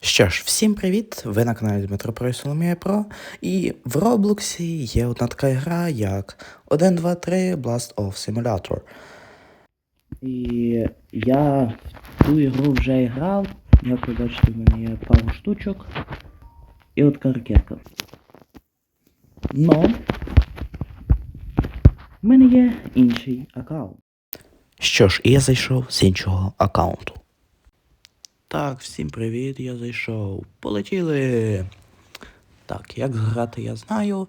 Що ж, всім привіт! Ви на каналі Дмитро Про і Соломія Про. І в Роблоксі є одна така гра, як 1, 2, 3 Blast Off Simulator. І я в ту ігру вже грав. Як ви бачите, в мене є пару штучок. І от ракетка. Но в мене є інший аккаунт. Що ж, і я зайшов з іншого аккаунту. Так, всім привіт, я зайшов. Полетіли. Так, як грати я знаю.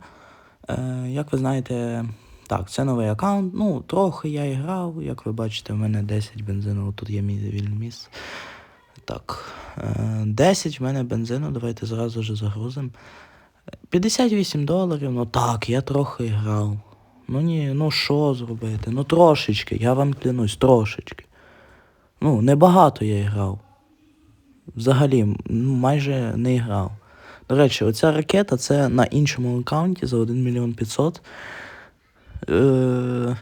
Е, як ви знаєте, так, це новий аккаунт. Ну, трохи я і грав. Як ви бачите, в мене 10 бензину, тут є мій вільне місце. Так, е, 10 в мене бензину, давайте зразу ж загрузимо. 58 доларів, ну так, я трохи грав. Ну ні, ну що зробити? Ну трошечки, я вам клянусь, трошечки. Ну, небагато я грав взагалі майже не грав. До речі, оця ракета це на іншому аккаунті за 1 мільйон 500. Е...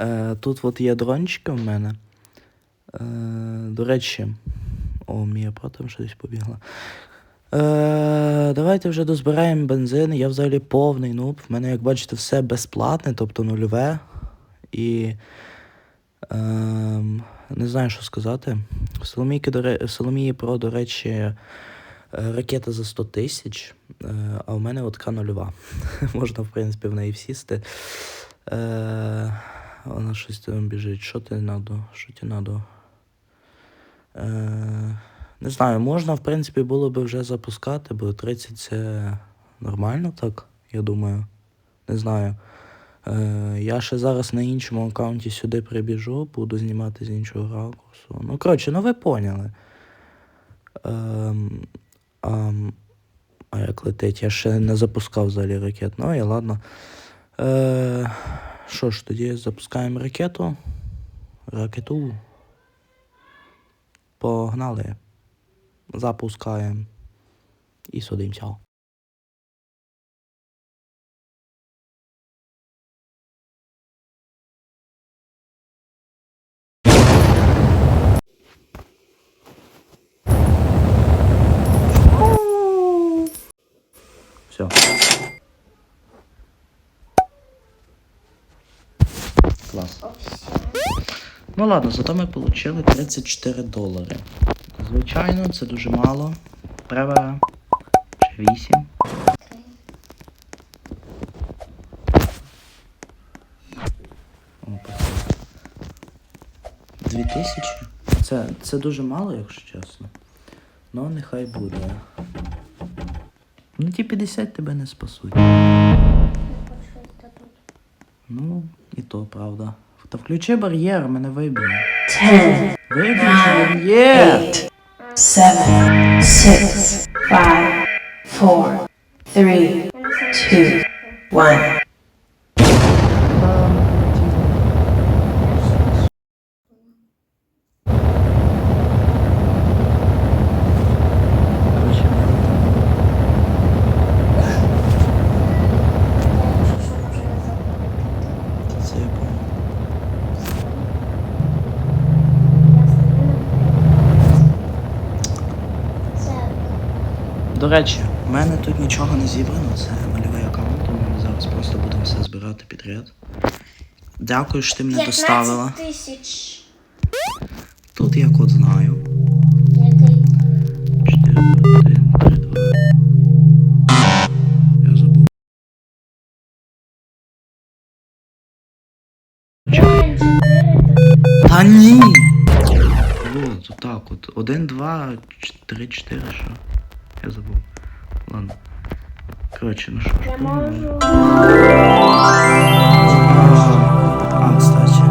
Е, тут от є дрончики в мене. Е, до речі, о, Мія Про там щось побігла. Е, давайте вже дозбираємо бензин. Я взагалі повний нуб. В мене, як бачите, все безплатне, тобто нульове. І. Ем, не знаю, що сказати. Соломійки, до. Соломії Про, до речі, е, ракета за 100 тисяч, е, а в мене от така нульова. Можна, в принципі, в неї всісти. Е, Вона щось там біжить. Що ти надо? Що ти надо? Не знаю, можна, в принципі, було би вже запускати, бо 30 це нормально так, я думаю. Не знаю. Е, я ще зараз на іншому аккаунті сюди прибіжу, буду знімати з іншого ракурсу. Ну, коротше, ну ви поняли. Ем, ам, а як летить? Я ще не запускав взагалі ракет. Ну і ладно. Е, що ж, тоді запускаємо ракету. Ракету. Погнали. Запускаємо. І судимося. Все. Клас. Ну ладно, зато ми отримали 34 долари. Звичайно, це дуже мало. Треба ще 8. О, пацан. 2000? Це, це дуже мало, якщо чесно. Ну, нехай буде. Ну ті 50 тебе не спасуть. Ну, і то правда. Та включи бар'єр, мене виб'є. Виключи бар'єр! 7, 6, 5, 4, 3, речі, в мене тут нічого не зібрано, це нульовий аккаунт, тому ми зараз просто будемо все збирати підряд. Дякую, що ти мене доставила. тисяч. Тут я код знаю. Який? 4, 1, 3, 2. Я забув. Блін, 4. Та ні! Вот, отак от. 1, 2, 3, 4, що? Я забув. Ладно. Коротше, ну що ж. Я можу. А, кстати.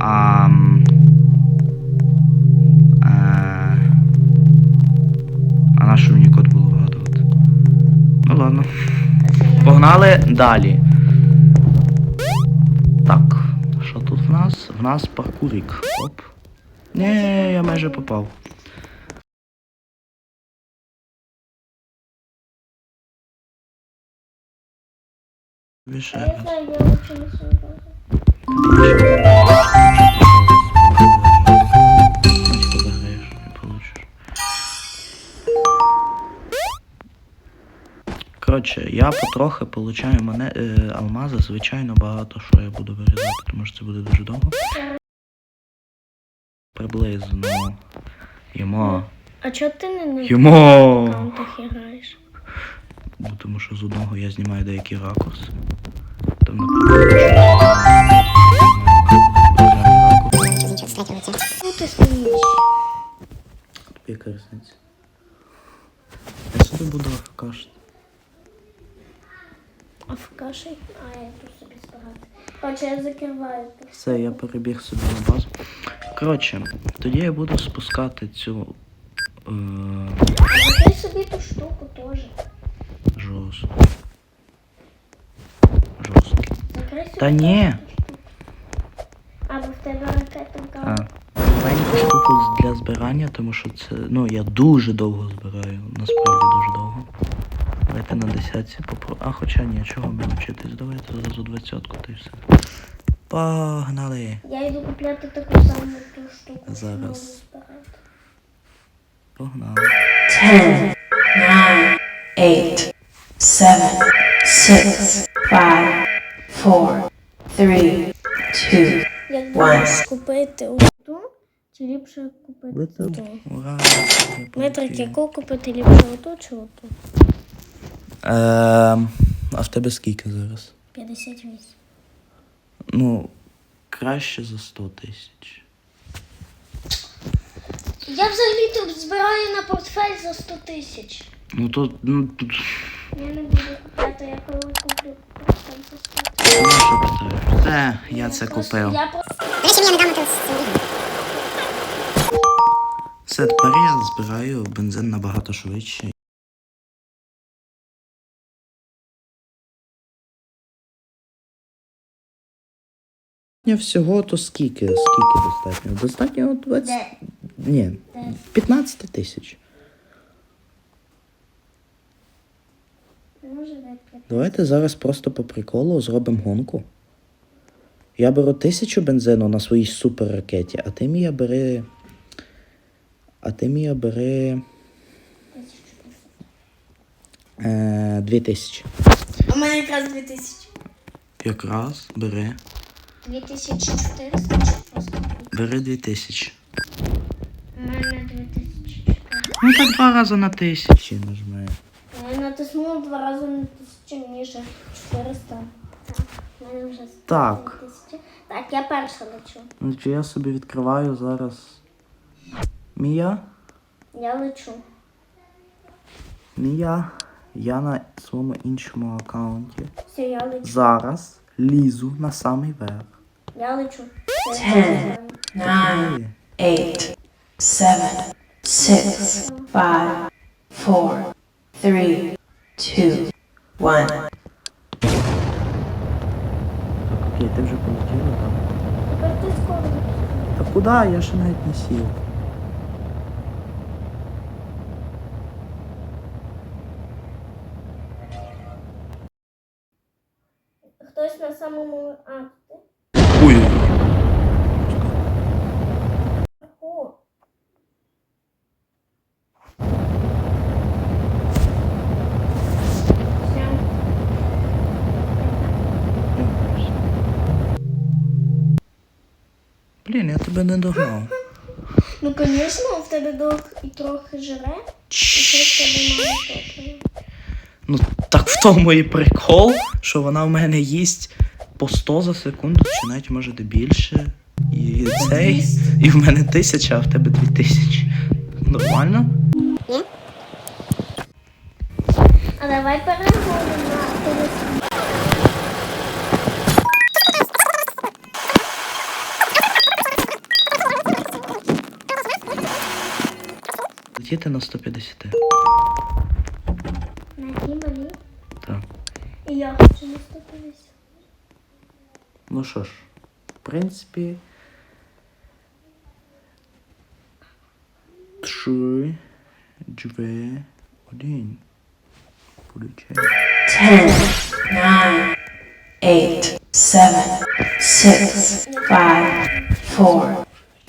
А, а на що мені код було вгадувати? Ну ладно. Погнали далі. В нас? Паркурик. Оп. Не, я майже попав. Знаю, я сюди. я потрохи получаю мене е, алмази, звичайно, багато що я буду вирізати, тому що це буде дуже довго. Приблизно. Йому. А чого ти не на Йому. аккаунтах граєш? Ну, тому що з одного я знімаю деякі ракурси. Там, наприклад, Ну ти стоїш. яка різниця? Я собі буду афкашити. А в каші? А я тут собі збирати. Короче, я закриваю. Все, я перебіг собі на базу. Коротше, тоді я буду спускати цю е, Закрий собі ту штуку теж. жорстку. Жорстку. Закрий собі Та ні. ту штуку. Або в тебе ракета А, маленьку штуку для збирання, тому що це. Ну, я дуже довго збираю, насправді дуже. Давайте на десятці попро. А хоча ні, чого мені вчитись? Давайте зразу двадцятку та й все. Погнали! Я йду купляти таку саму ту штуку. Зараз. Погнали. 10, 9, 8, 7, 6, 5, 4, 3, 2, Як One. будеш купити оту, чи ліпше купити Летим. ту? Ура! Метрик, яку купити ліпше оту чи оту? Ем, а в тебе скільки зараз? 58. Ну, краще за 100 тисяч. Я взагалі тут збираю на портфель за 100 тисяч. Ну тут, ну тут. Я не буду купляти, я коли куплю портфель за 100 тисяч. Ну, що? Все, я це Просто купив. Я просто Все, тепер я збираю бензин набагато швидше. Всього то скільки? Скільки достатньо? Достатньо 20. Ні, 15 тисяч. Давайте зараз просто по приколу зробимо гонку. Я беру тисячу бензину на своїй супер ракеті, а ти Мія бери. А ти Мія бери. Е, дві тисячі. У мене якраз 2000. Якраз бери. 2400 чи просто? Бери дві тисячі. У мене 2004. Ну так два рази на тисячі нажми. Я натиснула два рази на тисячу ніже 400. Так, мене вже Так. 1000. Так, я перша лечу. Значить, я собі відкриваю зараз. Мія? Я лечу. Мія. Я на своєму іншому аккаунті. Все, я лечу. Зараз лізу на самий верх. Я лечу. Ten. 9, 8, 7, 6, 5, 4, 3, 2, 1. Так, окей, ти вже полетіла там. Тепер ти скоро. Та куди? Я ще навіть не сів. Хтось на самому. А, Блін, я тебе не догнав. Ну, звісно, в тебе дох і трохи жре, і ще в тебе мало топлива. Ну так в тому і прикол, що вона в мене їсть по 100 за секунду, чи навіть може де більше. І цей. І в мене тисяча, а в тебе дві тисячі. Нормально? А давай переходимо на телефон. Летіти на 150. На Кімалі. Так. І я хочу на 150. Ну що ж, в принципі. Три, дві, один. Включай. 10, 9, 8, 7, 6, 5,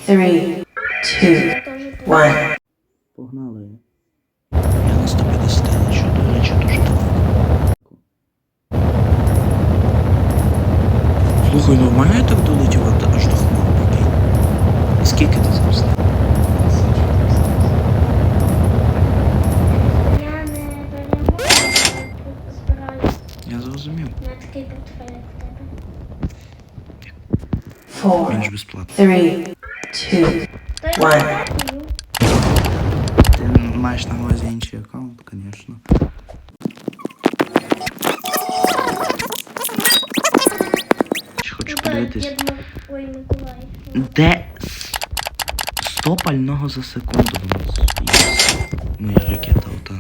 4, 3, 2, Я теж буду. 1. Погнали. Я на 150 лечу, до речі, дуже далеко. Слухай, ну в мене так долетів аж до хмар покинь. І скільки ти зараз? Я зрозумів. Four, Він ж безплатно. three, two, one. 100 за секунду? Моя ракета ота.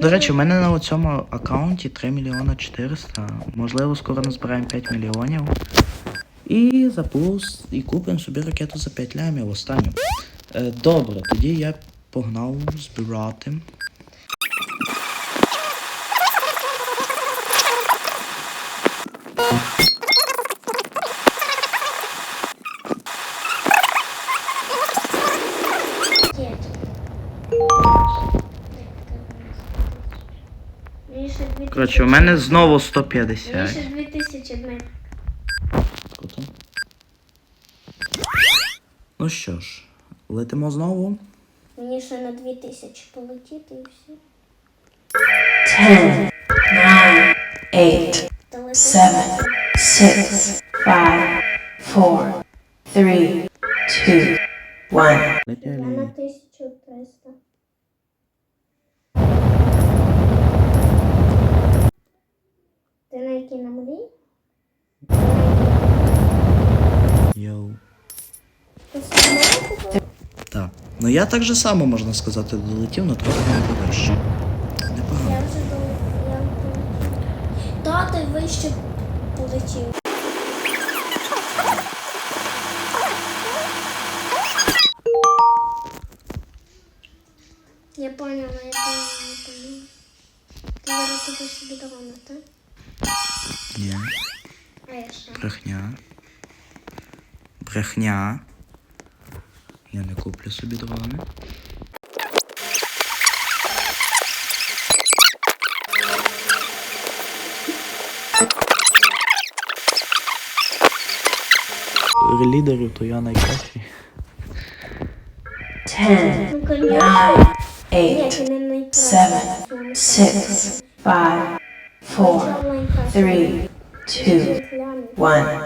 До речі, в мене на цьому аккаунті 3 мільйона 400. Можливо, скоро назбираємо 5 мільйонів. І запуск, і купимо собі ракету за 5 лямів останню. Е, добре, тоді я погнав збирати. Є. ще 2000. Коротше, у мене знову Мені 150. ще 2000, Дмитро. Круто. Ну що ж, летимо знову. Мені ще на 2000 полетіти і все. ten, nine, eight, Та летиш. seven, six, five, four, three, two, one. Я на Летіли. 1300. Ти на якій на мрій? Йоу. Так. Ну я так же само, можна сказати, долетів, але трохи не вище. Непогано. Я вже до я полетів. Та ти вище полетів. Я поняла, я поняла, я поняла. Ти зараз купиш собі так? Ні. Брехня. Брехня. Я не куплю собі дрони. Лідерів, то я найкращий. Ten, nine, eight, seven, six, five, four, three, two, one.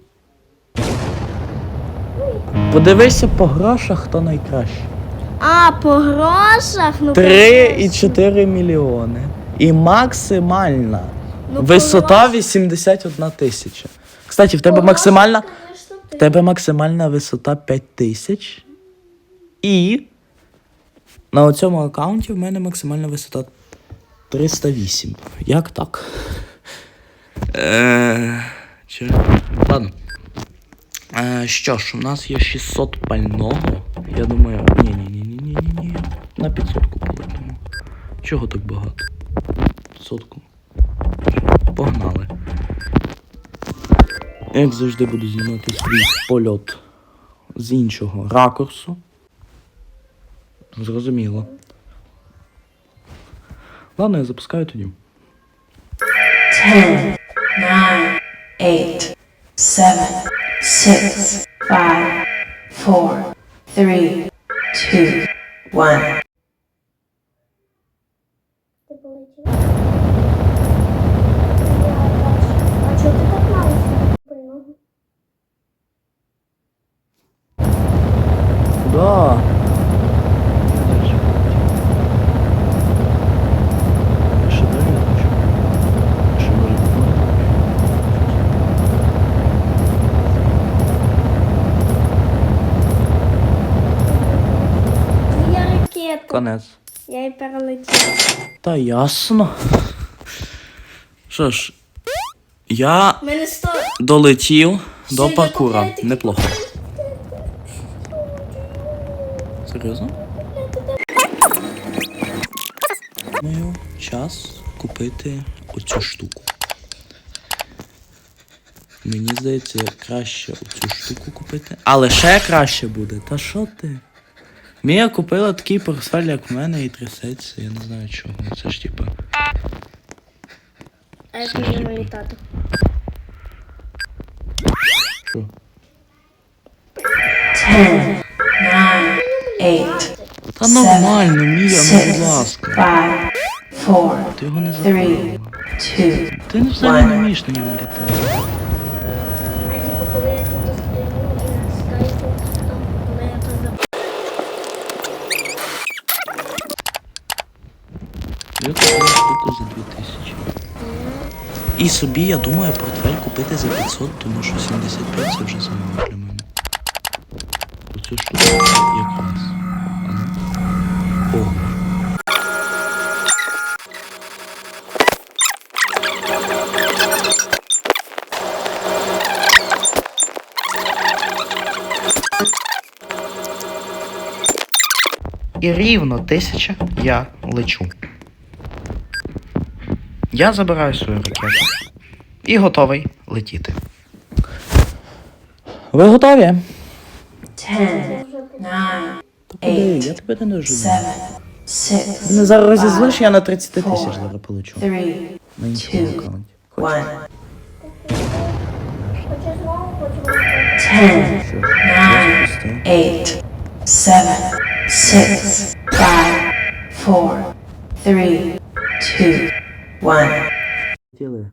Подивися по грошах, хто найкращий. А, по грошах? Ну, 3,4 мільйони. І максимальна. Ну, Висота 81 тисяча. Кстати, в тебе максимальна. В тебе максимальна висота 5 тисяч. І на цьому аккаунті в мене максимальна висота 308. Як так? Е. Ладно. Е, що ж, у нас є 600 пального. Я думаю. Ні, ні, ні, ні, ні, ні, ні. На 500 полетимо. Чого так багато? 500. Погнали. Як завжди буду знімати свій польот з іншого ракурсу. Зрозуміло. Ладно, я запускаю тоді. Ten, nine, eight, seven, six, five, four, three, two, one. Ти полетів? А чого ти так мало пильного? Да. Ще далі я хочу. Ще може походити. Твоя ракета. Конець. Я її перелетіла. Та ясно. Що ж, я У мене 100... долетів до паркура. Неплохо. Серйозно? Маю час купити оцю штуку. Мені здається, краще оцю штуку купити. Але ще краще буде. Та що ти? Мія купила такий портфель, як в мене, і трясеться. Я не знаю чого. Це ж типа. А як ми будемо літати? Що? 10, 9, 8, Та нормально, Мія, ну будь ласка. 5, 4, Ти його не 3, забрала. 2, Ти не взагалі не вмієш на ньому літати. І собі, я думаю, портфель купити за 500, тому що 75 це вже замало для мене. Оцю штуку якраз. О. І рівно тисяча я лечу. Я забираю свою ракету і готовий летіти. Ви готові? 10, 9, я тебе не дуже. 7, 6, Не зараз розізлиш, я на 30 тисяч зараз полечу. 3, На іншому two, аккаунті. 1. Хочу знову, хочу літати. 10, Що ж, я запустив. 8, 7, 6, 5, 4, 3, 2, 1. Хотіли.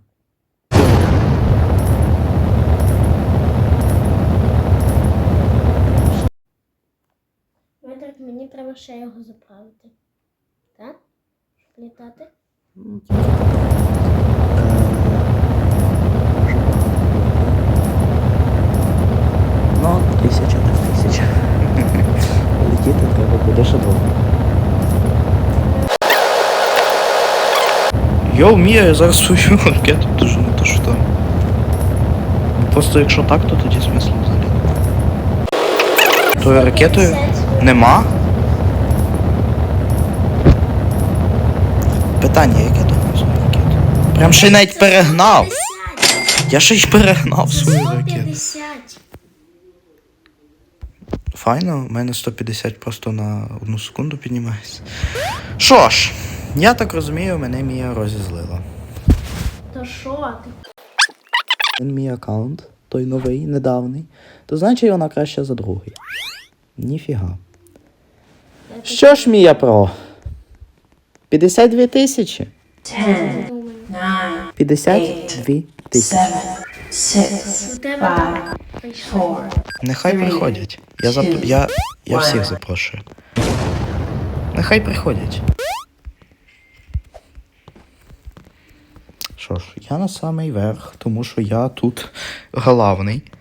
Метрик, мені треба ще його заправити. Так? Щоб літати? Ну, тисяча так тисяча. Летіти треба буде ще довго. Йоу, Мія, я зараз свою ракету дуже не то що там. Просто якщо так, то тоді смисл взагалі. Тою ракетою нема. Питання, яке думаю свою ракету. Прям ще й навіть перегнав. Я ще й перегнав свою ракету. 150. Файно, у мене 150 просто на одну секунду піднімається. Що ж, я так розумію, мене Мія розізлила. То що ти? Він мій аккаунт, той новий, недавний, то значить вона краще за другий. Ніфіга. Що ж, Мія Про? 52 тисячі? 10, 9, 52 тисячі. 6, 5, 4, Нехай приходять. Я, зап... я, я всіх запрошую. Нехай приходять. Що ж, я на самий верх, тому що я тут главний.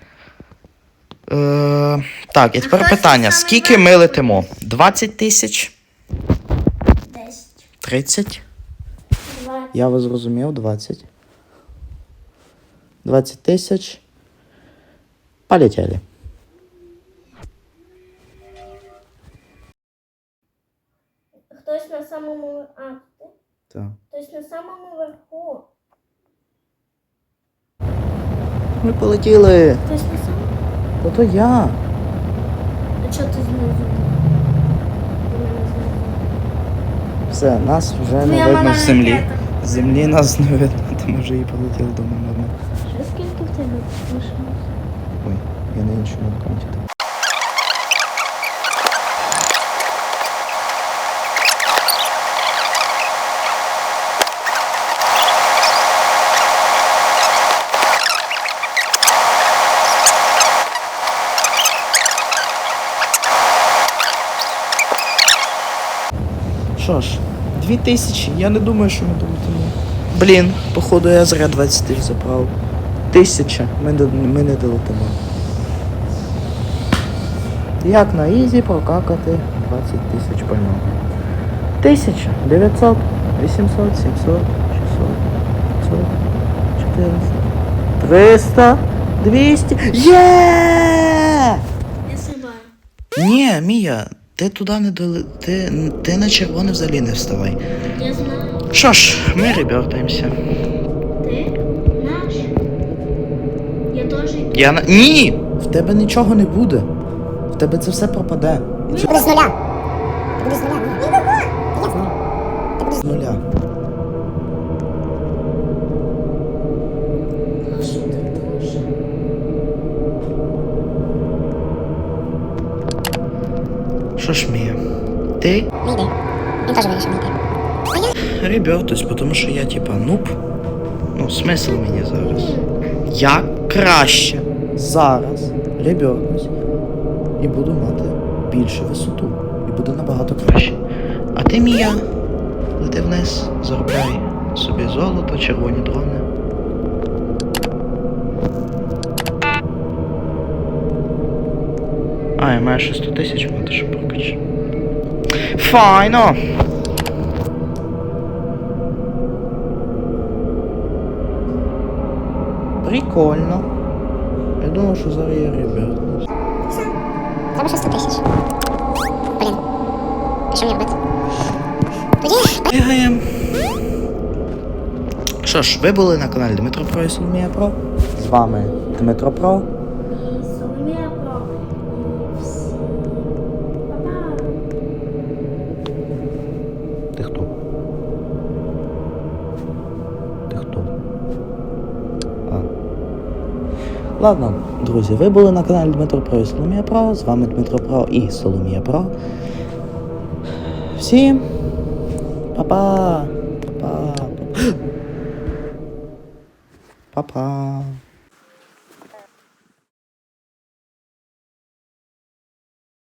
Е, так, і тепер питання: скільки ми летимо? 20 тисяч? 10, 30? 20. Я вас зрозумів, 20. 20 тисяч. Полетели. Хтось на самому... А, ти? Так. Хтось на самому верху. Ми полетіли. Хтось на самому... Та то я. А чого ти знизу? Ти. Все, нас вже не видно в землі. З землі нас не видно, то ми вже і полетіли до мене. Що скільки в тебе лишилось? Ой, я на іншому аккаунті. Що ж, дві тисячі, я не думаю, що ми долетимо. Блін, походу я зря 20 тисяч забрав. Тисяча, ми, ми не долетимо. Як на ізі прокакати 20 тисяч по ньому? Тисяча, 900, 800, 700, 600, 500, 400, 300, 200. Є! Я. Ні, Мія, ти туди не доли... Ти, ти на червоне взагалі не вставай. Я знаю. Що ж, ми ребертаємося. Ти? Наш? Я теж йду. Я на. Ні! В тебе нічого не буде. В тебе це все пропаде. І це Буде з нуля. Буде нуля. З нуля. Що ж Мія? Ти? Йди. Він теж вирішив йти. А я? Ребятось, потому що я типа нуб. Ну, смисл мені зараз. Я краще зараз ребятось і буду мати більшу висоту. І буду набагато краще. А ти Мія, лети вниз, заробляй собі золото, червоні дрони. А, я маю ще 100 тисяч мати, щоб прокачати. Файно! Прикольно. Я думав, що зараз є ребят. Все. Треба ще 100 тисяч. Блін. І що мені робити? Тоді Бігаємо. Що ж, ви були на каналі Дмитро Про і Соломія Про. З вами Дмитро Про. Ладно, друзі, ви були на каналі Дмитро Про і Соломія Про. З вами Дмитро Про і Соломія Про. Всім. Па-па. Па-па. Па-па.